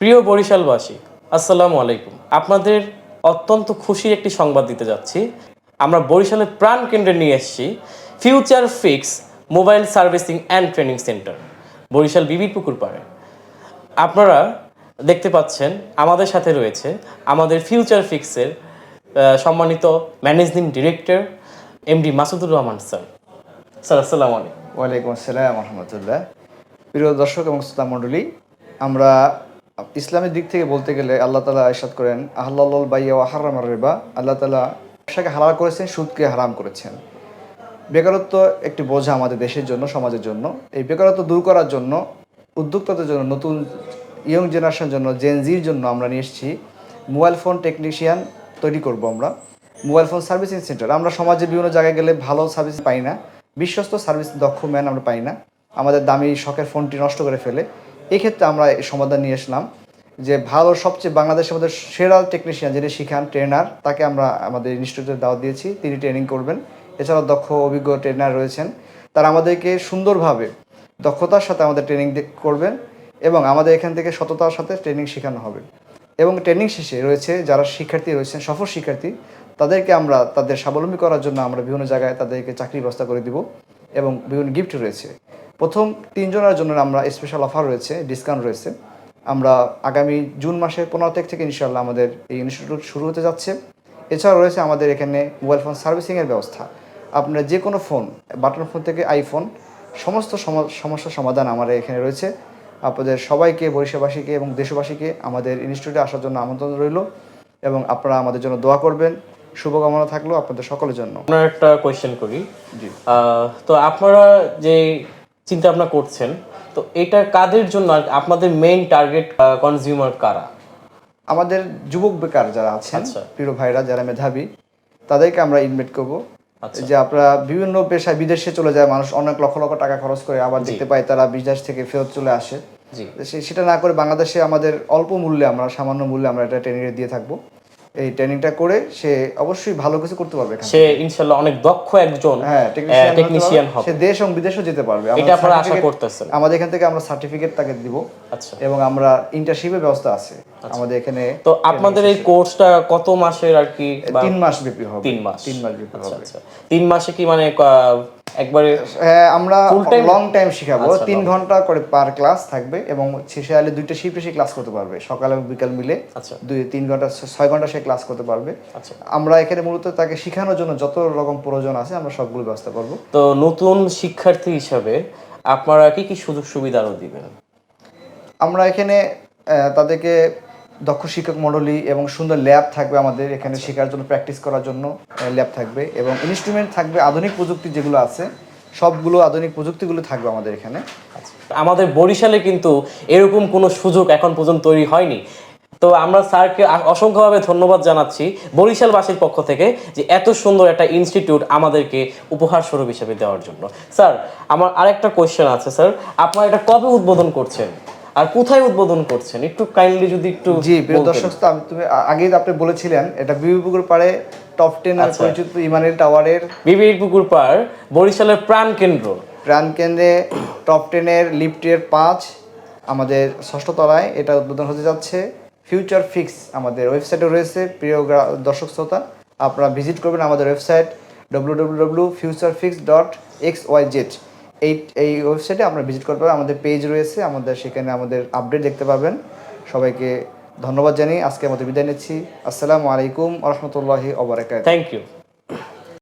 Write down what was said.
প্রিয় বরিশালবাসী, আসসালামু আলাইকুম। আপনাদের অত্যন্ত খুশির একটি সংবাদ দিতে যাচ্ছি। আমরা বরিশালের প্রাণ কেন্দ্রে নিয়ে এসেছি future fix mobile servicing and training centre Barishal বিবির পুকুর পাড়ে। আপনারা দেখতে পাচ্ছেন, আমাদের সাথে রয়েছে আমাদের ফিউচার ফিক্সের সম্মানিত managing director MD Masudur Rahman sir. Sir, আসসালামু আলাইকুম। ওয়ালাইকুম আসসালাম, রহমতুল্লাহ। প্রিয় দর্শক এবং শ্রোতা মণ্ডলী, আমরা ইসলামের দিক থেকে বলতে গেলে আল্লাহ তালা ইরশাদ করেন, আহ্লাল বাইয়া হারাম রেবা। আল্লাহ তালা ব্যবসাকে হালাল করেছেন, সুদকে হারাম করেছেন। বেকারত্ব একটি বোঝা আমাদের দেশের জন্য, সমাজের জন্য। এই বেকারত্ব দূর করার জন্য, উদ্যোক্তাদের জন্য, নতুন ইয়ং জেনারেশনের জন্য জেনজির জন্য আমরা নিয়ে এসেছি। মোবাইল ফোন টেকনিশিয়ান তৈরি করব আমরা। Mobile phone servicing centre. আমরা সমাজে বিভিন্ন জায়গায় গেলে ভালো সার্ভিস পাই না। বিশ্বস্ত সার্ভিস দক্ষ ম্যান আমরা পাই না। আমাদের দামি শখের ফোনটি নষ্ট করে ফেলে। এই ক্ষেত্রে আমরা সমাধান নিয়ে আসলাম যে ভালো সবচেয়ে বাংলাদেশের মধ্যে সেরা টেকনিশিয়ান যিনি শিখান ট্রেনার তাকে আমরা আমাদের ইনস্টিটিউটে দাওয়া দিয়েছি। তিনি ট্রেনিং করবেন। এছাড়াও দক্ষ, অভিজ্ঞ ট্রেনার রয়েছেন। তারা আমাদেরকে সুন্দরভাবে দক্ষতার সাথে আমাদের ট্রেনিং করবেন এবং আমাদের এখান থেকে সততার সাথে ট্রেনিং শেখানো হবে। এবং ট্রেনিং শেষে রয়েছে যারা শিক্ষার্থী রয়েছেন, সফল শিক্ষার্থী, তাদেরকে আমরা তাদের স্বাবলম্বী করার জন্য আমরা বিভিন্ন জায়গায় তাদেরকে চাকরির ব্যবস্থা করে দিব এবং বিভিন্ন গিফট রয়েছে। প্রথম তিনজনের জন্য আমরা স্পেশাল অফার রয়েছে ডিসকাউন্ট রয়েছে। আমরা আগামী জুন মাসের পনেরো তারিখ থেকে ইনশাল্লাহ আমাদের এই ইনস্টিটিউট শুরু হতে যাচ্ছে। এছাড়াও রয়েছে আমাদের এখানে মোবাইল ফোন সার্ভিসিংয়ের ব্যবস্থা। আপনার যে কোনো ফোন বাটন ফোন থেকে আইফোন সমস্ত সম- সমস্যার সমাধান আমাদের এখানে রয়েছে। আপনাদের সবাইকে বরিশাবাসীকে এবং দেশবাসীকে আমাদের ইনস্টিটিউটে আসার জন্য আমন্ত্রণ রইল। এবং আপনারা আমাদের জন্য দোয়া করবেন। শুভকামনা থাকল আপনাদের সকলের জন্য। আপনার একটা কোয়েশ্চেন করি। জি। তো আপনারা যে চিন্তা ভাবনা করছেন তো এটা কাদের জন্য আপনাদের মেইন টার্গেট কনজিউমার কারা? আমাদের যুবক বেকার যারা আছেন আচ্ছা। প্রিয় ভাইরা যারা মেধাবী তাদেরকে আমরা ইনভাইট করব। আচ্ছা। যে আপনারা বিভিন্ন পেশায় বিদেশে চলে যায় মানুষ অনেক লক্ষ লক্ষ টাকা খরচ করে আবার দেখতে পাই তারা বিদেশ থেকে ফেরত চলে আসে। সেটা না করে বাংলাদেশে আমাদের অল্প মূল্যে আমরা সামান্য মূল্যে আমরা এটা ট্রেনিং দিয়ে থাকব। এই ট্রেনিংটা করে সে অবশ্যই ভালো কিছু করতে পারবে সে ইনশাল্লাহ অনেক দক্ষ একজন হ্যাঁ টেকনিশিয়ান হবে। সে দেশ এবং বিদেশেও যেতে পারবে। এটা আপনারা আশা করতেছেন। আমাদের এখান থেকে আমরা সার্টিফিকেট তাকে দিব আচ্ছা। এবং আমরা ইন্টার্নশিপের ব্যবস্থা আছে। আমাদের এখানে তো আপনাদের এই কোর্সটা কত মাসের আর কি? বা তিন মাস ব্যাপী হবে। তিন মাস। তিন মাস ব্যাপী আচ্ছা হবে। আচ্ছা। তিন মাসে কি মানে একবারে হ্যাঁ আমরা লং টাইম শেখাবো। তিন ঘণ্টা করে পার ক্লাস থাকবে এবং শেষে আলে দুইটা শিফটে সে ক্লাস করতে পারবে। সকাল এবং বিকাল মিলে আচ্ছা। দুই তিন ঘণ্টা ছয় ঘণ্টা সে ক্লাস করতে পারবে। আচ্ছা। আমরা এখানে মূলত তাকে শেখানোর জন্য যত রকম প্রয়োজন আছে আমরা সবগুলো ব্যবস্থা করব। তো নতুন শিক্ষার্থী হিসাবে আপনারা কি কি সুযোগ সুবিধা আরও দিবেন? আমরা এখানে তাদেরকে দক্ষ শিক্ষক মণ্ডলী এবং সুন্দর ল্যাব থাকবে আমাদের এখানে শেখার জন্য প্র্যাকটিস করার জন্য ল্যাব থাকবে এবং ইনস্ট্রুমেন্ট থাকবে আধুনিক প্রযুক্তি যেগুলো আছে সবগুলো আধুনিক প্রযুক্তিগুলো থাকবে আমাদের এখানে। আমাদের বরিশালে কিন্তু এরকম কোনো সুযোগ এখন পর্যন্ত তৈরি হয়নি। তো আমরা স্যারকে অসংখ্যভাবে ধন্যবাদ জানাচ্ছি বরিশালবাসীর পক্ষ থেকে যে এত সুন্দর একটা ইনস্টিটিউট আমাদেরকে উপহার স্বরূপ হিসেবে দেওয়ার জন্য। স্যার আমার আরেকটা কোয়েশ্চেন আছে স্যার। আপনারা এটা কবে উদ্বোধন করছেন? আর কোথায় উদ্বোধন করছেন? একটু কাইন্ডলি যদি একটু জি প্রিয়। দর্শক তো আমি তুমি আগেই আপনি বলেছিলেন এটা বিবি পুকুর পাড়ে টপ টেন আর পরিচিত ইমানুয়েল টাওয়ারের বিবি পুকুর পাড় বরিশালের প্রাণ কেন্দ্র। প্রাণ কেন্দ্রে টপ টেনের লিফটের পাঁচ আমাদের ষষ্ঠ তলায় এটা উদ্বোধন হতে যাচ্ছে। ফিউচার ফিক্স আমাদের ওয়েবসাইটে রয়েছে প্রিয় দর্শক শ্রোতা আপনারা ভিজিট করবেন আমাদের website W W W future fix dot X Y Z এই এই ওয়েবসাইটে আমরা ভিজিট করতে পারবেন আমাদের পেজ রয়েছে, আমাদের সেখানে আমাদের আপডেট দেখতে পাবেন সবাইকে ধন্যবাদ জানিয়ে আজকে আমাদের বিদায় নিচ্ছি। আসসালামু আলাইকুম রহমতুল্লাহি ওবরাকাত থ্যাংক ইউ